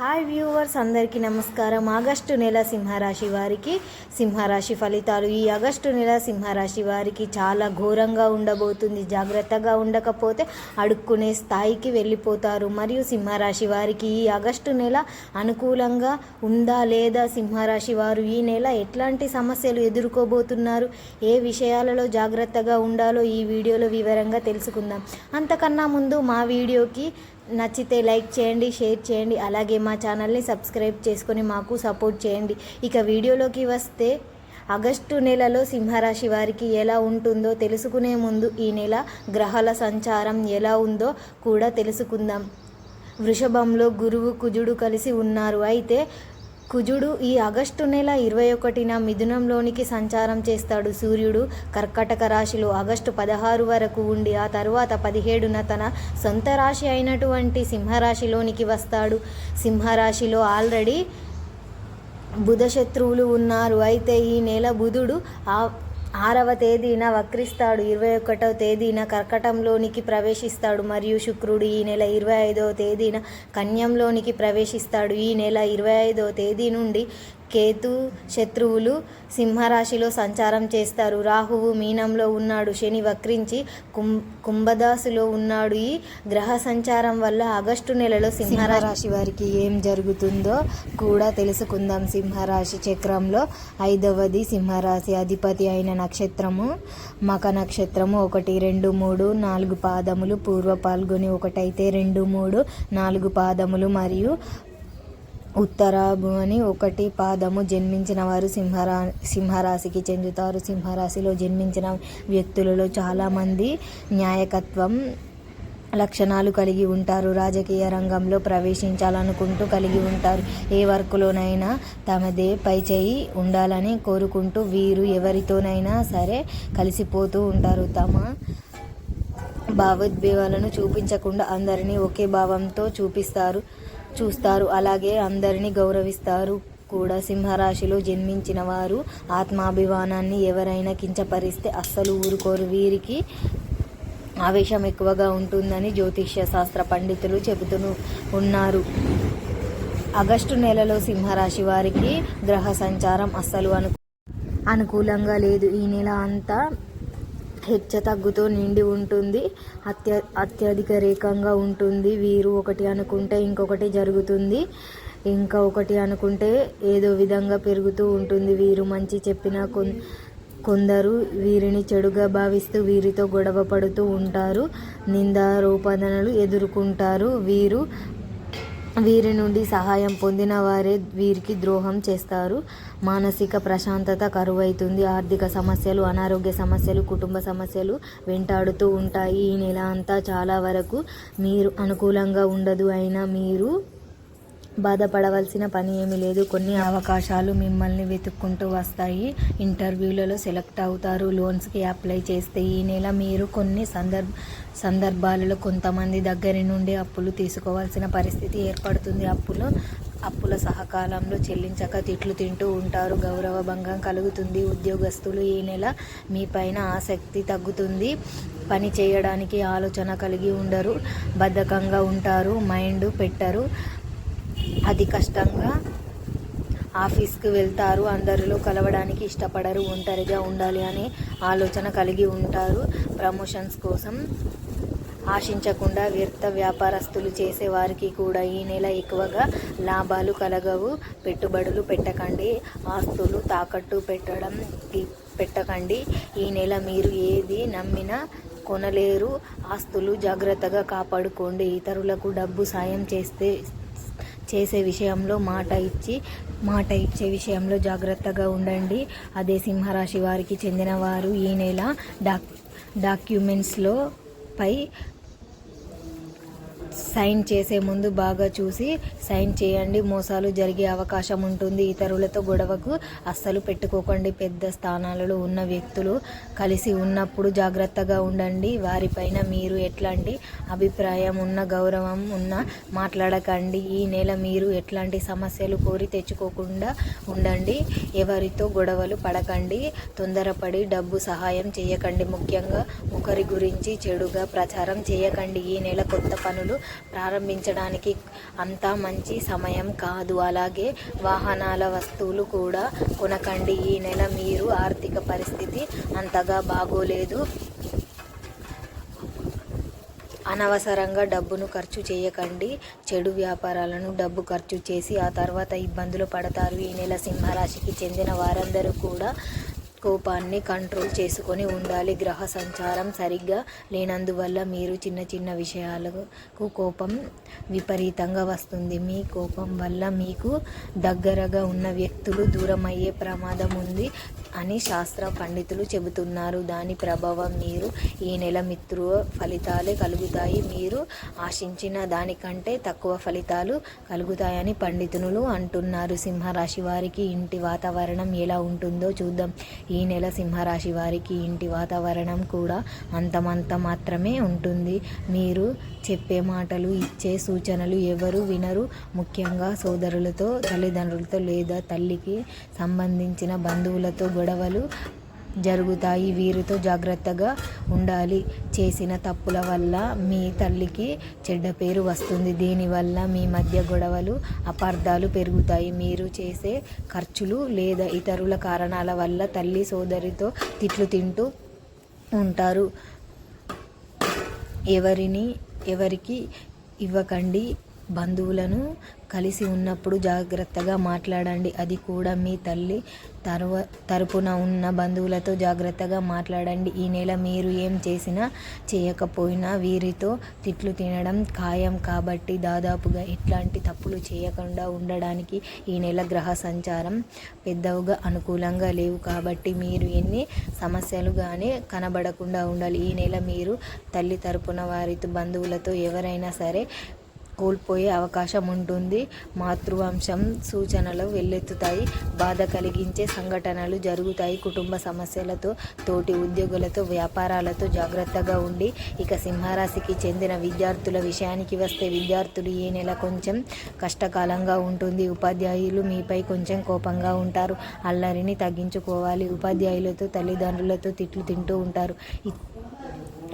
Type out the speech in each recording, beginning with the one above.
Hi viewers అందరికీ నమస్కారం. August నెల సింహరాశి వారికి సింహరాశి ఫలితాలు. ఈ ఆగస్టు నెల సింహరాశి వారికి చాలా ఘోరంగా ఉండబోతుంది. జాగ్రత్తగా ఉండకపోతే అడుక్కునే స్థాయికి వెళ్ళిపోతారు. మరియు సింహరాశి వారికి ఈ ఆగస్టు నెల అనుకూలంగా ఉందా లేదా సింహరాశి వారు? ఈ నెల ఎట్లాంటి సమస్యలు ఎదుర్కోబోతున్నారు? ఏ విషయాలలో జాగ్రత్తగా ఉండాలో ఈ వీడియోలో వివరంగా తెలుసుకుందాం. అంతకన్నా ముందు మా వీడియోకి నచ్చితే లైక్ చేయండి షేర్ చేయండి అలాగే మా ఛానల్ని సబ్స్క్రైబ్ చేసుకొని మాకు సపోర్ట్ చేయండి. ఇక వీడియోలోకి వస్తే ఆగస్టు నెలలో సింహరాశి వారికి ఎలా ఉంటుందో తెలుసుకునే ముందు ఈ నెల గ్రహాల సంచారం ఎలా ఉందో కూడా తెలుసుకుందాం. వృషభంలో గురువు కుజుడు కలిసి ఉన్నారు. అయితే కుజుడు ఈ ఆగస్టు నెల ఇరవై ఒకటిన మిథునంలోనికి సంచారం చేస్తాడు సూర్యుడు. కర్కటక రాశిలో ఆగస్టు పదహారు వరకు ఉండి ఆ తరువాత పదిహేడున తన సొంత రాశి అయినటువంటి సింహరాశిలోనికి వస్తాడు. సింహరాశిలో ఆల్రెడీ బుధ శత్రువులు ఉన్నారు. అయితే ఈ నెల బుధుడు ఆ ఆరవ తేదీన వక్రిస్తాడు. ఇరవై ఒకటవ తేదీన కర్కటంలోనికి ప్రవేశిస్తాడు. మరియు శుక్రుడు ఈ నెల ఇరవై ఐదవ తేదీన కన్యంలోనికి ప్రవేశిస్తాడు. ఈ నెల ఇరవై ఐదవ తేదీ నుండి కేతు శత్రువులు సింహరాశిలో సంచారం చేస్తారు. రాహువు మీనంలో ఉన్నాడు. శని వక్రించి కుం కుంభదాసులో ఉన్నాడు. ఈ గ్రహ సంచారం వల్ల ఆగస్టు నెలలో సింహరాశి వారికి ఏం జరుగుతుందో కూడా తెలుసుకుందాం. సింహరాశి చక్రంలో ఐదవది సింహరాశి అధిపతి అయిన నక్షత్రము. మక నక్షత్రము ఒకటి రెండు మూడు నాలుగు పాదములు. పూర్వ పాల్గొని ఒకటైతే రెండు మూడు నాలుగు పాదములు. మరియు ఉత్తరాభుని ఒకటి పాదము జన్మించిన వారు సింహరా సింహరాశికి చెందుతారు. సింహరాశిలో జన్మించిన వ్యక్తులలో చాలామంది న్యాయకత్వం లక్షణాలు కలిగి ఉంటారు. రాజకీయ రంగంలో ప్రవేశించాలనుకుంటూ కలిగి ఉంటారు. ఏ వర్క్లోనైనా తమదే పై చేయి ఉండాలని కోరుకుంటూ వీరు ఎవరితోనైనా సరే కలిసిపోతూ ఉంటారు. తమ భావోద్వేగాలను చూపించకుండా అందరినీ ఒకే భావంతో చూపిస్తారు. చూస్తారు. అలాగే అందరినీ గౌరవిస్తారు కూడా. సింహరాశిలో జన్మించిన వారు ఆత్మాభిమానాన్ని ఎవరైనా కించపరిస్తే అస్సలు ఊరుకోరు. వీరికి ఆవేశం ఎక్కువగా ఉంటుందని జ్యోతిష్య శాస్త్ర పండితులు చెబుతూ ఉన్నారు. ఆగస్టు నెలలో సింహరాశి వారికి గ్రహ సంచారం అస్సలు అను అనుకూలంగా లేదు. ఈ నెల అంతా హెచ్చ తగ్గుతో నిండి ఉంటుంది. అత్య అత్యధిక రేఖంగా ఉంటుంది. వీరు ఒకటి అనుకుంటే ఇంకొకటి జరుగుతుంది. ఇంకా ఒకటి అనుకుంటే ఏదో విధంగా పెరుగుతూ ఉంటుంది. వీరు మంచి చెప్పిన కొన్ కొందరు వీరిని చెడుగా భావిస్తూ వీరితో గొడవ పడుతూ ఉంటారు. నిందారోపణలు ఎదుర్కొంటారు. వీరు వీరి నుండి సహాయం పొందిన వారే వీరికి ద్రోహం చేస్తారు. మానసిక ప్రశాంతత కరువైతుంది. ఆర్థిక సమస్యలు అనారోగ్య సమస్యలు కుటుంబ సమస్యలు వెంటాడుతూ ఉంటాయి. ఈ నెల అంతా చాలా వరకు మీరు అనుకూలంగా ఉండదు. అయినా మీరు బాధపడవలసిన పని ఏమీ లేదు. కొన్ని అవకాశాలు మిమ్మల్ని వెతుక్కుంటూ వస్తాయి. ఇంటర్వ్యూలలో సెలెక్ట్ అవుతారు. లోన్స్కి అప్లై చేస్తే ఈ నెల మీరు కొన్ని సందర్భ సందర్భాలలో కొంతమంది దగ్గర నుండి అప్పులు తీసుకోవాల్సిన పరిస్థితి ఏర్పడుతుంది. అప్పులు అప్పుల సహకాలంలో చెల్లించక తిట్లు తింటూ ఉంటారు. గౌరవ భంగం కలుగుతుంది. ఉద్యోగస్తులు ఈ నెల మీ పైన ఆసక్తి తగ్గుతుంది. పని చేయడానికి ఆలోచన కలిగి ఉండరు. బద్ధకంగా ఉంటారు. మైండ్ పెట్టరు. అది కష్టంగా ఆఫీస్కి వెళ్తారు. అందరిలో కలవడానికి ఇష్టపడరు. ఒంటరిగా ఉండాలి అనే ఆలోచన కలిగి ఉంటారు. ప్రమోషన్స్ కోసం ఆశించకుండా వ్యర్థ వ్యాపారస్తులు చేసే వారికి కూడా ఈ నెల ఎక్కువగా లాభాలు కలగవు. పెట్టుబడులు పెట్టకండి. ఆస్తులు తాకట్టు పెట్టడం పెట్టకండి. ఈ నెల మీరు ఏది నమ్మినా కొనలేరు. ఆస్తులు జాగ్రత్తగా కాపాడుకోండి. ఇతరులకు డబ్బు సాయం చేస్తే చేసే విషయంలో మాట ఇచ్చి మాట ఇచ్చే విషయంలో జాగ్రత్తగా ఉండండి. అదే సింహరాశి వారికి చెందిన వారు ఈ నెల డాక్ డాక్యుమెంట్స్లో పై సైన్ చేసే ముందు బాగా చూసి సైన్ చేయండి. మోసాలు జరిగే అవకాశం ఉంటుంది. ఇతరులతో గొడవకు అస్సలు పెట్టుకోకండి. పెద్ద స్థానాలలో ఉన్న వ్యక్తులు కలిసి ఉన్నప్పుడు జాగ్రత్తగా ఉండండి. వారిపైన మీరు ఎట్లాంటి అభిప్రాయం ఉన్న గౌరవం ఉన్న మాట్లాడకండి. ఈ నెల మీరు ఎట్లాంటి సమస్యలు కోరి తెచ్చుకోకుండా ఉండండి. ఎవరితో గొడవలు పడకండి. తొందరపడి డబ్బు సహాయం చేయకండి. ముఖ్యంగా ఒకరి గురించి చెడుగా ప్రచారం చేయకండి. ఈ నెల కొత్త పనులు ప్రారంభించడానికి అంత మంచి సమయం కాదు. అలాగే వాహనాల వస్తువులు కూడా కొనకండి. ఈ నెల మీరు ఆర్థిక పరిస్థితి అంతగా బాగోలేదు. అనవసరంగా డబ్బును ఖర్చు చేయకండి. చెడు వ్యాపారాలను డబ్బు ఖర్చు చేసి ఆ తర్వాత ఇబ్బందులు పడతారు. ఈ నెల సింహరాశికి చెందిన వారందరూ కూడా కోపాన్ని కంట్రోల్ చేసుకొని ఉండాలి. గ్రహ సంచారం సరిగ్గా లేనందువల్ల మీరు చిన్న చిన్న విషయాలకు కోపం విపరీతంగా వస్తుంది. మీ కోపం వల్ల మీకు దగ్గరగా ఉన్న వ్యక్తులు దూరం అయ్యే ప్రమాదం ఉంది. అని శాస్త్ర పండితులు చెబుతున్నారు. దాని ప్రభావం మీరు ఈ నెల మిత్రు ఫలితాలే కలుగుతాయి. మీరు ఆశించిన దానికంటే తక్కువ ఫలితాలు కలుగుతాయని పండితులు అంటున్నారు. సింహరాశి వారికి ఇంటి వాతావరణం ఎలా ఉంటుందో చూద్దాం. ఈ నెల సింహరాశి వారికి ఇంటి వాతావరణం కూడా అంతమంత మాత్రమే ఉంటుంది. మీరు చెప్పే మాటలు ఇచ్చే సూచనలు ఎవరు వినరు. ముఖ్యంగా సోదరులతో తల్లిదండ్రులతో లేదా తల్లికి సంబంధించిన బంధువులతో గొడవలు జరుగుతాయి. వీరితో జాగ్రత్తగా ఉండాలి. చేసిన తప్పుల వల్ల మీ తల్లికి చెడ్డ పేరు వస్తుంది. దీనివల్ల మీ మధ్య గొడవలు అపార్థాలు పెరుగుతాయి. మీరు చేసే ఖర్చులు లేదా ఇతరుల కారణాల వల్ల తల్లి సోదరితో తిట్లు తింటూ ఉంటారు. ఎవరిని ఎవరికి ఇవ్వకండి. బంధువులను కలిసి ఉన్నప్పుడు జాగ్రత్తగా మాట్లాడండి. అది కూడా మీ తల్లి తరువ తరపున ఉన్న బంధువులతో జాగ్రత్తగా మాట్లాడండి. ఈ నెల మీరు ఏం చేసినా చేయకపోయినా వీరితో తిట్లు తినడం ఖాయం కాబట్టి దాదాపుగా ఇట్లాంటి తప్పులు చేయకుండా ఉండడానికి ఈ నెల గ్రహ సంచారం పెద్దవుగా అనుకూలంగా లేవు కాబట్టి మీరు ఎన్ని సమస్యలుగానే కనబడకుండా ఉండాలి. ఈ నెల మీరు తల్లి తరపున వారితో బంధువులతో ఎవరైనా సరే కోల్పోయే అవకాశం ఉంటుంది. మాతృవంశం సూచనలు వెళ్ళెత్తుతాయి బాధ కలిగించే సంఘటనలు జరుగుతాయి. కుటుంబ సమస్యలతో తోటి ఉద్యోగులతో వ్యాపారాలతో జాగ్రత్తగా ఉండి ఇక సింహరాశికి చెందిన విద్యార్థుల విషయానికి వస్తే విద్యార్థులు ఈ నెల కొంచెం కష్టకాలంగా ఉంటుంది. ఉపాధ్యాయులు మీపై కొంచెం కోపంగా ఉంటారు. అల్లరిని తగ్గించుకోవాలి. ఉపాధ్యాయులతో తల్లిదండ్రులతో తిట్లు తింటూ ఉంటారు.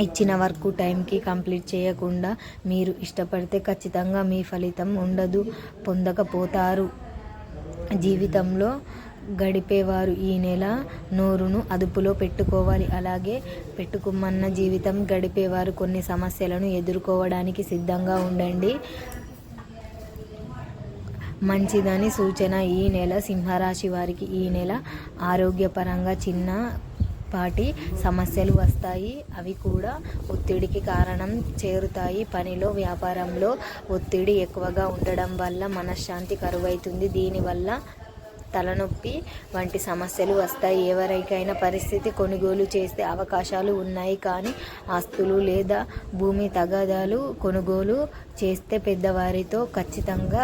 ఇచ్చిన వర్క్ టైంకి కంప్లీట్ చేయకుండా మీరు ఇష్టపడితే ఖచ్చితంగా మీ ఫలితం ఉండదు పొందకపోతారు. జీవితంలో గడిపేవారు ఈ నెల నోరును అదుపులో పెట్టుకోవాలి. అలాగే పెట్టుకుమన్న జీవితం గడిపేవారు కొన్ని సమస్యలను ఎదుర్కోవడానికి సిద్ధంగా ఉండండి. మంచిదని సూచన ఈ నెల సింహరాశి వారికి. ఈ నెల ఆరోగ్యపరంగా చిన్న పాటి సమస్యలు వస్తాయి. అవి కూడా ఒత్తిడికి కారణం చేరుతాయి. పనిలో వ్యాపారంలో ఒత్తిడి ఎక్కువగా ఉండడం వల్ల మనశ్శాంతి కరువైతుంది. దీనివల్ల తలనొప్పి వంటి సమస్యలు వస్తాయి. ఎవరికైనా పరిస్థితి కొనుగోలు చేసే అవకాశాలు ఉన్నాయి. కానీ ఆస్తులు లేదా భూమి తగాదాలు కొనుగోలు చేస్తే పెద్దవారితో ఖచ్చితంగా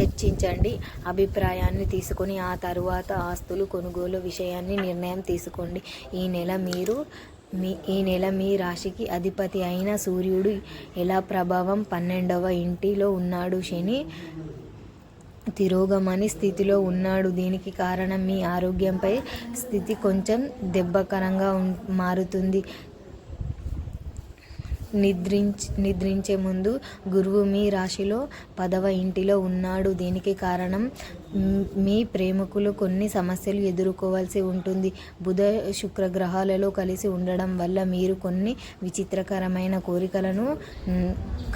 చర్చించండి. అభిప్రాయాన్ని తీసుకొని ఆ తరువాత ఆస్తులు కొనుగోలు విషయాన్ని నిర్ణయం తీసుకోండి. ఈ నెల మీరు మీ ఈ నెల మీ రాశికి అధిపతి అయిన సూర్యుడు ఎలా ప్రభావం పన్నెండవ ఇంటిలో ఉన్నాడు? శని తిరోగమని స్థితిలో ఉన్నాడు. దీనికి కారణం మీ ఆరోగ్యంపై స్థితి కొంచెం దెబ్బకరంగా మారుతుంది. నిద్రించి నిద్రించే ముందు గురువు మీ రాశిలో పదవ ఇంటిలో ఉన్నాడు. దీనికి కారణం మీ ప్రేమికులు కొన్ని సమస్యలు ఎదుర్కోవాల్సి ఉంటుంది. బుధ శుక్ర గ్రహాలలో కలిసి ఉండడం వల్ల మీరు కొన్ని విచిత్రకరమైన కోరికలను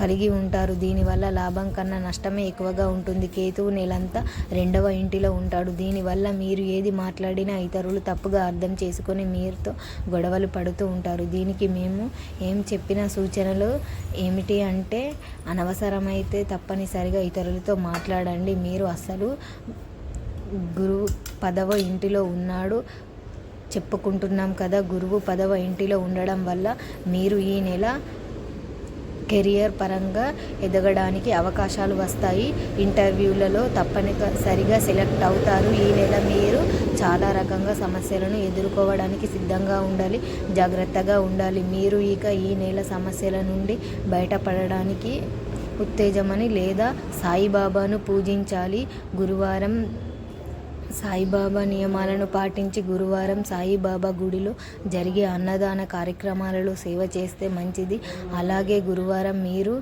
కలిగి ఉంటారు. దీనివల్ల లాభం కన్నా నష్టమే ఎక్కువగా ఉంటుంది. కేతువు నెలంతా రెండవ ఇంటిలో ఉంటాడు. దీనివల్ల మీరు ఏది మాట్లాడినా ఇతరులు తప్పుగా అర్థం చేసుకొని మీరుతో గొడవలు పడుతూ ఉంటారు. దీనికి మేము ఏం చెప్పిన సూచనలు ఏమిటి అంటే అనవసరమైతే తప్పనిసరిగా ఇతరులతో మాట్లాడండి. మీరు అసలు గురువు పదవ ఇంటిలో ఉన్నాడు. చెప్పుకుంటున్నాం కదా గురువు పదవ ఇంటిలో ఉండడం వల్ల మీరు ఈ నెల కెరియర్ పరంగా ఎదగడానికి అవకాశాలు వస్తాయి. ఇంటర్వ్యూలలో తప్పనిసరిగా సెలెక్ట్ అవుతారు. ఈ నెల మీరు చాలా రకంగా సమస్యలను ఎదుర్కోవడానికి సిద్ధంగా ఉండాలి. జాగ్రత్తగా ఉండాలి. మీరు ఇక ఈ నెల సమస్యల నుండి బయటపడడానికి ఉత్తేజమని లేదా సాయిబాబాను పూజించాలి. గురువారం సాయిబాబా నియమాలను పాటించి గురువారం సాయిబాబా గుడిలో జరిగే అన్నదాన కార్యక్రమాలలో సేవ చేస్తే మంచిది. అలాగే గురువారం మీరు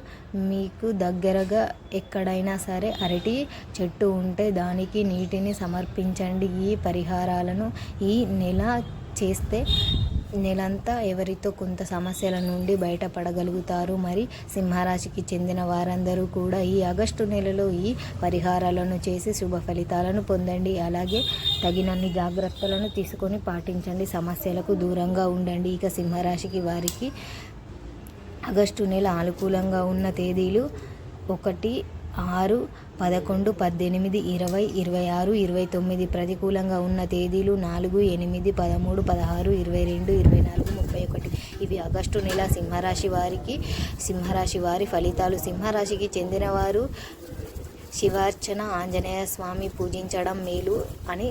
మీకు దగ్గరగా ఎక్కడైనా సరే అరటి చెట్టు ఉంటే దానికి నీటిని సమర్పించండి. ఈ పరిహారాలను ఈ నెల చేస్తే నెలంతా ఎవరితో కొంత సమస్యల నుండి బయటపడగలుగుతారు? మరి సింహరాశికి చెందిన వారందరూ కూడా ఈ ఆగస్టు నెలలో ఈ పరిహారాలను చేసి శుభ ఫలితాలను పొందండి. అలాగే తగినన్ని జాగ్రత్తలను తీసుకొని పాటించండి. సమస్యలకు దూరంగా ఉండండి. ఇక సింహరాశికి వారికి ఆగస్టు నెల అనుకూలంగా ఉన్న తేదీలు ఒకటి ఆరు పదకొండు పద్దెనిమిది ఇరవై ఇరవై ఆరు ఇరవై తొమ్మిది ప్రతికూలంగా ఉన్న తేదీలు నాలుగు ఎనిమిది పదమూడు పదహారు ఇరవై రెండు ఇరవై నాలుగు ముప్పై ఒకటి. ఇవి ఆగస్టు నెల సింహరాశి వారికి సింహరాశి వారి ఫలితాలు. సింహరాశికి చెందినవారు శివార్చన ఆంజనేయ స్వామి పూజించడం మేలు అని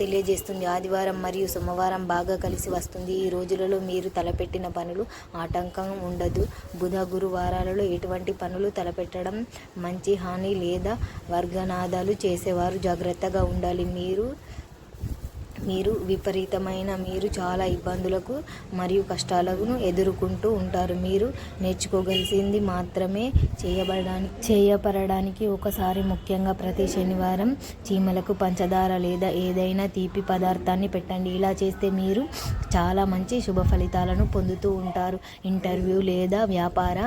తెలియజేస్తుంది. ఆదివారం మరియు సోమవారం బాగా కలిసి వస్తుంది. ఈ రోజులలో మీరు తలపెట్టిన పనులు ఆటంకం ఉండదు. బుధ గురువారాలలో ఎటువంటి పనులు తలపెట్టడం మంచి హాని లేదా వర్గనాదాలు చేసేవారు జాగ్రత్తగా ఉండాలి. మీరు మీరు విపరీతమైన మీరు చాలా ఇబ్బందులకు మరియు కష్టాలను ఎదుర్కొంటూ ఉంటారు. మీరు నేర్చుకోగలిసింది మాత్రమే చేయబడడానికి చేయబడడానికి ఒకసారి ముఖ్యంగా ప్రతి శనివారం చీమలకు పంచదార లేదా ఏదైనా తీపి పదార్థాన్ని పెట్టండి. ఇలా చేస్తే మీరు చాలా మంచి శుభ ఫలితాలను పొందుతూ ఉంటారు. ఇంటర్వ్యూ లేదా వ్యాపార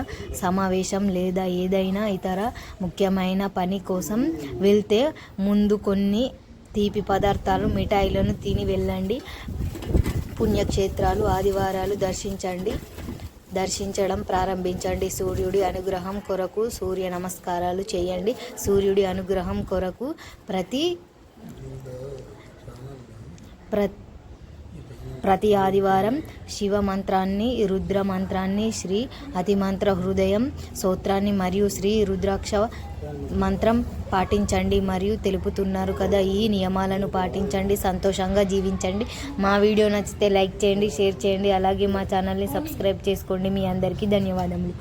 సమావేశం లేదా ఏదైనా ఇతర ముఖ్యమైన పని కోసం వెళ్తే ముందు కొన్ని తీపి పదార్థాలు మిఠాయిలను తిని వెళ్ళండి. పుణ్యక్షేత్రాలు ఆదివారాలు దర్శించండి. దర్శించడం ప్రారంభించండి. సూర్యుడి అనుగ్రహం కొరకు సూర్య నమస్కారాలు చేయండి. సూర్యుడి అనుగ్రహం కొరకు ప్రతి ప్ర ప్రతి ఆదివారం శివ మంత్రాన్ని రుద్ర మంత్రాన్ని శ్రీ అతిమంత్ర హృదయం సూత్రాన్ని మరియు శ్రీ రుద్రాక్ష మంత్రం పాటించండి మరియు తెలుపుతున్నారు కదా. ఈ నియమాలను పాటించండి సంతోషంగా జీవించండి. మా వీడియో నచ్చితే లైక్ చేయండి షేర్ చేయండి. అలాగే మా ఛానల్ని సబ్స్క్రైబ్ చేసుకోండి. మీ అందరికీ ధన్యవాదములు.